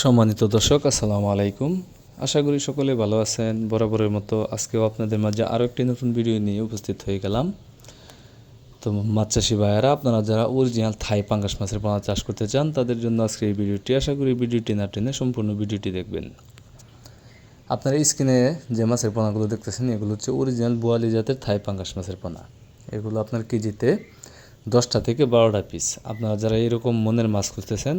সম্মানিত দর্শক, আসসালামু আলাইকুম। আশা করি সকলে ভালো আছেন। বরাবরের মতো আজকেও আপনাদের মাঝে আরও একটি নতুন ভিডিও নিয়ে উপস্থিত হয়ে গেলাম। তো মাছ চাষি ভাইয়ারা, আপনারা যারা অরিজিনাল থাই পাঙ্গাস মাছের পোনা চাষ করতে চান, তাদের জন্য আজকে এই ভিডিওটি, আশা করি ভিডিওটি না টেনে সম্পূর্ণ ভিডিওটি দেখবেন। আপনারা স্ক্রিনে যে মাছের পোনাগুলো দেখতেছেন, এগুলো হচ্ছে অরিজিনাল বোয়ালি জাতের থাই পাঙ্গাস মাছের পোনা। এগুলো আপনার কেজিতে দশটা থেকে বারোটা পিস আপনারা যারা এরকম মনের মাছ খুঁজতেছেন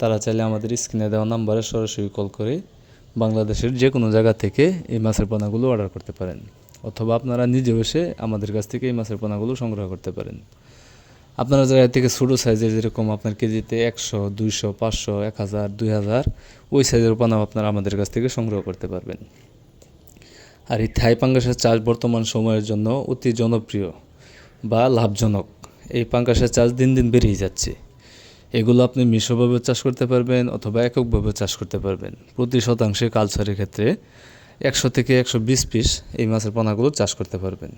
তারা চাইলে আমাদের স্ক্রিনে দেওয়া নাম্বারে সরাসরি কল করে বাংলাদেশের যে কোনো জায়গা থেকে এই মাছের পোনাগুলো অর্ডার করতে পারেন। অথবা আপনারা নিজে বসে আমাদের কাছ থেকে এই মাছের পোনাগুলো সংগ্রহ করতে পারেন। আপনারা এর থেকে ছোটো সাইজের যেরকম আপনার কেজিতে একশো, দুইশো, পাঁচশো, এক হাজার, দুই হাজার, ওই সাইজের পোনাও আপনারা আমাদের কাছ থেকে সংগ্রহ করতে পারবেন। আর এই থাই পাঙ্গাসের চাষ বর্তমান সময়ের জন্য অতি জনপ্রিয় বা লাভজনক। এই পাঙ্গাসের চাষ দিন দিন বেড়েই যাচ্ছে। এগুলো আপনি মিশ্রভাবে চাষ করতে পারবেন অথবা এককভাবে চাষ করতে পারবেন। প্রতি শতাংশে কালচারের ক্ষেত্রে একশো থেকে একশো বিশ পিস এই মাছের পোনাগুলো চাষ করতে পারবেন।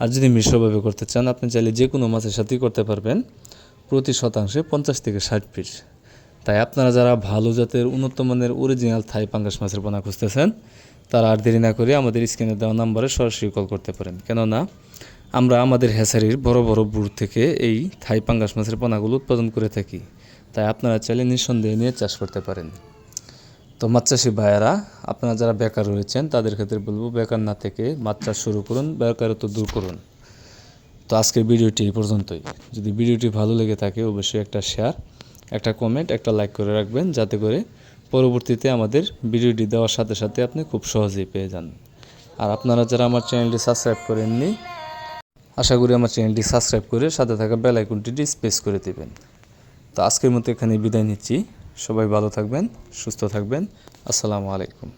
আর যদি মিশ্রভাবে করতে চান, আপনি চাইলে যে কোনো মাছের সাথেই করতে পারবেন। প্রতি শতাংশে পঞ্চাশ থেকে ষাট পিস। তাই আপনারা যারা ভালো জাতের উন্নত মানের অরিজিনাল থাই পাঙ্গাস মাছের পোনা খুঁজতেছেন, তারা আর দেরি না করে আমাদের স্ক্রিনে দেওয়া নাম্বারে সরাসরি কল করতে পারেন। কেননা আমরা আমাদের হ্যাসারির বড় বড় বুড় থেকে এই থাই পাঙ্গাস মাছের পোনাগুলো উৎপাদন করে থাকি। তাই আপনারা চাইলে নিঃসন্দেহে নিয়ে চাষ করতে পারেন। তো মাছ চাষি ভাইয়েরা, আপনারা যারা বেকার রয়েছেন, তাদের ক্ষেত্রে বলব বেকার না থেকে মাছ চাষ শুরু করুন, বেকারত্ব দূর করুন। তো আজকের ভিডিওটি এই পর্যন্তই। যদি ভিডিওটি ভালো লেগে থাকে, অবশ্যই একটা শেয়ার একটা কমেন্ট একটা লাইক করে রাখবেন, যাতে করে পরবর্তীতে আমাদের ভিডিওটি দেওয়ার সাথে সাথে আপনি খুব সহজেই পেয়ে যান। আর আপনারা যারা আমার চ্যানেলটি সাবস্ক্রাইব করেননি আশা করি আমার চ্যানেলটি সাবস্ক্রাইব করে সাথে থাকা বেল আইকনটি স্পেস করে দেবেন। তো আজকের মতো এখানে বিদায় নিচ্ছি। সবাই ভালো থাকবেন, সুস্থ থাকবেন। আসসালামু আলাইকুম।